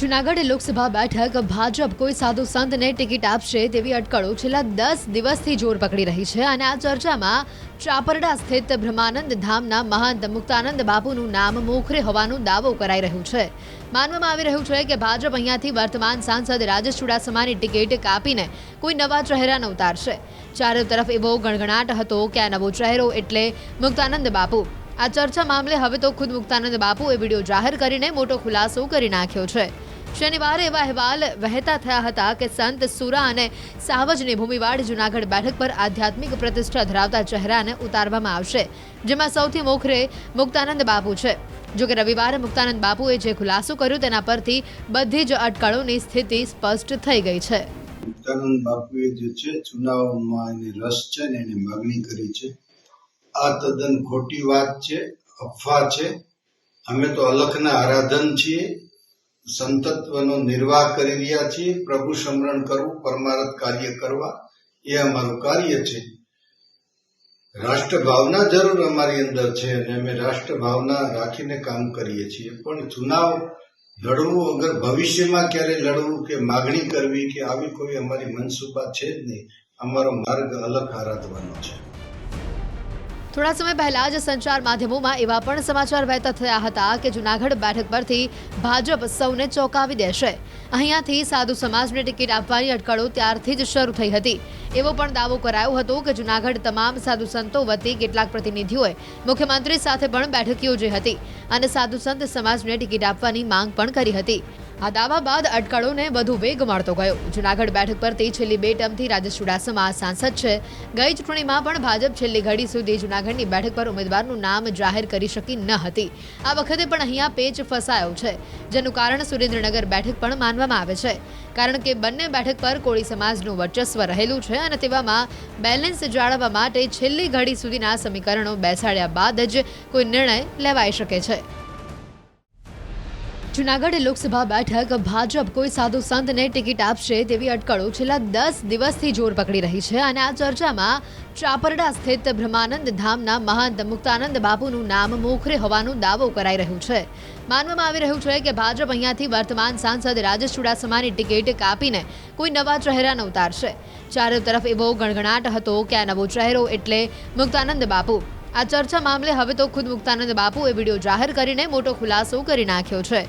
જુનાગઢ લોકસભા બેઠક ભાજપ કોઈ સાધુ સંતને ટિકિટ આપશે તેવી અટકળો છેલ્લા દસ દિવસથી જોર પકડી રહી છે અને આ ચર્ચામાં ચાપરડા સ્થિત બ્રહ્માનંદ ધામના મહંત મુક્તાનંદ બાપુનું નામ મોખરે હોવાનું દાવો કરાઈ રહ્યું છે. માનવામાં આવી રહ્યું છે કે ભાજપ અહીંયાથી વર્તમાન સાંસદ રાજેશ ચુડાસમાની ટિકિટ કાપીને કોઈ નવા ચહેરાને ઉતારશે. ચારે તરફ એવો ગણગણાટ હતો કે આ નવો ચહેરો એટલે મુક્તાનંદ બાપુ. આ ચર્ચા મામલે હવે તો ખુદ મુક્તાનંદ બાપુએ વીડિયો જાહેર કરીને મોટો ખુલાસો કરી નાખ્યો છે. શનિવારે એવા અહેવાલ વહેતા થયા હતા કે સંત સુરા અને સાવજની ભૂમિવાડ જુનાગઢ બેઠક પર આધ્યાત્મિક પ્રતિષ્ઠા ધરાવતા ચહેરાને ઉતારવામાં આવશે, જેમાં સૌથી મોખરે મુક્તાનંદ બાપુ છે. જોકે રવિવારે મુક્તાનંદ બાપુએ જે ખુલાસો કર્યો તેના પરથી બધી જ અટકળોની સ્થિતિ સ્પષ્ટ થઈ ગઈ છે. મુક્તાનંદ બાપુએ જે છે, ચુનાવમાં એને રસ છે ને એની માગણી કરી છે. આ તદ્દન ખોટી વાત છે, અફવા છે. અમે તો અલખના આરાધન છીએ. સંતત્વનો નિર્વાહ કરી રહ્યા છીએ, પ્રભુ સ્મરણ કરવું, પરમારથ કાર્ય કરવા, એ અમારું કાર્ય છે. રાષ્ટ્રભાવના જરૂર અમારી અંદર છે અને અમે રાષ્ટ્રભાવના રાખીને કામ કરીએ છીએ. પણ ચુનાવ લડવું અગર ભવિષ્યમાં ક્યારે લડવું કે માગણી કરવી કે આવી કોઈ અમારી મનસુબા છે જ નહીં, અમારો માર્ગ અલગ આરાધવાનો છે. થોડા સમય પહેલા જ સંચાર માધ્યમોમાં એવા પણ સમાચાર વહેતા થયા હતા કે જુનાગઢ બેઠક પરથી ભાજપ સૌને ચોંકાવી દેશે. અહીંયાથી સાધુ સમાજને ટિકિટ આપવાની અટકળો ત્યારથી જ શરૂ થઈ હતી. એવો પણ દાવો કરાયો હતો કે જુનાગઢ તમામ સાધુ સંતો વતી કેટલાક પ્રતિનિધિઓએ મુખ્યમંત્રી સાથે પણ બેઠક યોજી હતી અને સાધુ સંત સમાજને ટિકિટ આપવાની માંગ પણ કરી હતી. આ દાવા બાદ અટકળોને વધુ વેગ મળતો ગયો. જુનાગઢ બેઠક પર તે છેલ્લી બે ટર્મથી રાજેશ ચુડાસમા સાંસદ છે. ગઈ ચૂંટણીમાં પણ ભાજપ છેલ્લી ઘડી સુધી જુનાગઢની બેઠક પર ઉમેદવારનું નામ જાહેર કરી શકી ન હતી. આ વખતે પણ અહીંયા પેચ ફસાયો છે, જેનું કારણ સુરેન્દ્રનગર બેઠક પણ માનવામાં આવે છે. કારણ કે બંને બેઠક પર કોળી સમાજનું વર્ચસ્વ રહેલું છે અને તેવામાં બેલેન્સ જાળવવા માટે છેલ્લી ઘડી સુધીના સમીકરણો બેસાડ્યા બાદ જ કોઈ નિર્ણય લેવાઈ શકે છે. જુનાગઢ લોકસભા બેઠક, ભાજપ કોઈ સાધુ સંતને ટિકિટ આપશે તેવી અટકળો છેલ્લા દસ દિવસથી જોર પકડી રહી છે અને આ ચર્ચામાં ચાપરડા સ્થિત બ્રહ્માનંદ ધામના મહંત મુક્તાનંદ બાપુનું નામ મોખરે હોવાનું દાવો કરાઈ રહ્યું છે. માનવામાં આવી રહ્યું છે કે ભાજપ અહીંયાથી વર્તમાન સાંસદ રાજેશ ચુડાસમાની ટિકિટ કાપીને કોઈ નવા ચહેરાને ઉતારશે. ચારે તરફ એવો ગણગણાટ હતો કે આ નવો ચહેરો એટલે મુક્તાનંદ બાપુ. આ ચર્ચા મામલે હવે તો ખુદ મુક્તાનંદ બાપુએ વીડિયો જાહેર કરીને મોટો ખુલાસો કરી નાખ્યો છે.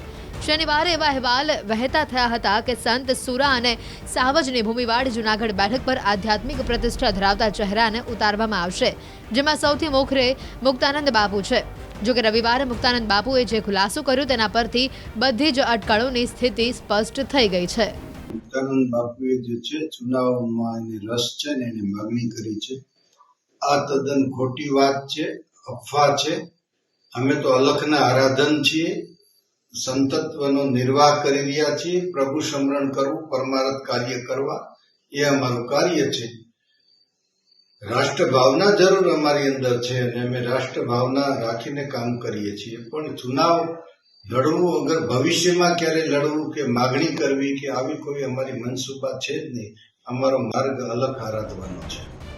શનિવારે એવા અહેવાલ વહેતા થયા હતા કે સંત સુરા અને સાવજની ભૂમિવાડ જુનાગઢ બેઠક પર આધ્યાત્મિક પ્રતિષ્ઠા ધરાવતા ચહેરાને ઉતારવામાં આવશે, જેમાં સૌથી મોખરે મુક્તાનંદ બાપુ છે. જોકે રવિવારે મુક્તાનંદ બાપુએ જે ખુલાસો કર્યો તેના પરથી બધી જ અટકળોની સ્થિતિ સ્પષ્ટ થઈ ગઈ છે. મુક્તાનંદ બાપુએ જે છે, ચુનાવમાં એને રસ છે ને એને માગણી કરી છે. આ તદ્દન ખોટી વાત છે, અફવા છે. અમે તો અલખના આરાધન છીએ. સંતત્વનો નિર્વાહ કરી રહ્યા છીએ, પ્રભુ સમરણ કરવું, પરમારથ કાર્ય કરવા, એ અમારું કાર્ય છે. રાષ્ટ્રભાવના જરૂર અમારી અંદર છે અને અમે રાષ્ટ્રભાવના રાખીને કામ કરીએ છીએ. પણ ચુનાવ લડવું અગર ભવિષ્યમાં ક્યારે લડવું કે માગણી કરવી કે આવી કોઈ અમારી મનસુબા છે જ નહીં, અમારો માર્ગ અલગ આરાધવાનો છે.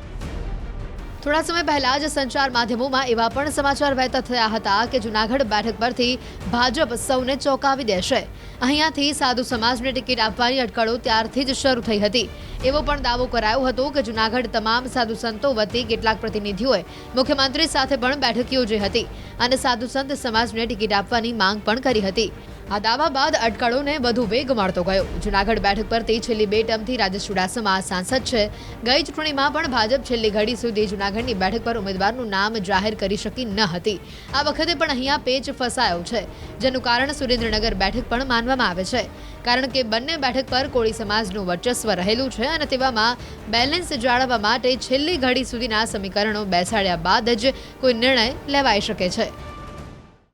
થોડા સમય પહેલા જ સંચાર માધ્યમોમાં એવા પણ સમાચાર વહેતા થયા હતા કે જુનાગઢ બેઠક પરથી ભાજપ સૌને ચોંકાવી દેશે. અહીંયાથી સાધુ સમાજને ટિકિટ આપવાની અટકળો ત્યારથી જ શરૂ થઈ હતી. એવો પણ દાવો કરાયો હતો કે જુનાગઢ તમામ સાધુ સંતો વતી કેટલાક પ્રતિનિધિઓએ મુખ્યમંત્રી સાથે પણ બેઠક યોજી હતી અને સાધુ સંત સમાજને ટિકિટ આપવાની માંગ પણ કરી હતી. આ દાવા બાદ અટકળોને વધુ વેગ મળતો ગયો. જુનાગઢ બેઠક પરથી છેલ્લી બે ટર્મથી રાજેશ ચુડાસમા સાંસદ છે. ગઈ ચૂંટણીમાં પણ ભાજપ છેલ્લી ઘડી સુધી જુનાગઢની બેઠક પર ઉમેદવારનું નામ જાહેર કરી શકી ન હતી. આ વખતે પણ અહીંયા પેચ ફસાયો છે, જેનું કારણ સુરેન્દ્રનગર બેઠક પણ માનવામાં આવે છે. કારણ કે બંને બેઠક પર કોળી સમાજનું વર્ચસ્વ રહેલું છે અને તેવામાં બેલેન્સ જાળવવા માટે છેલ્લી ઘડી સુધીના સમીકરણો બેસાડ્યા બાદ જ કોઈ નિર્ણય લેવાઈ શકે છે.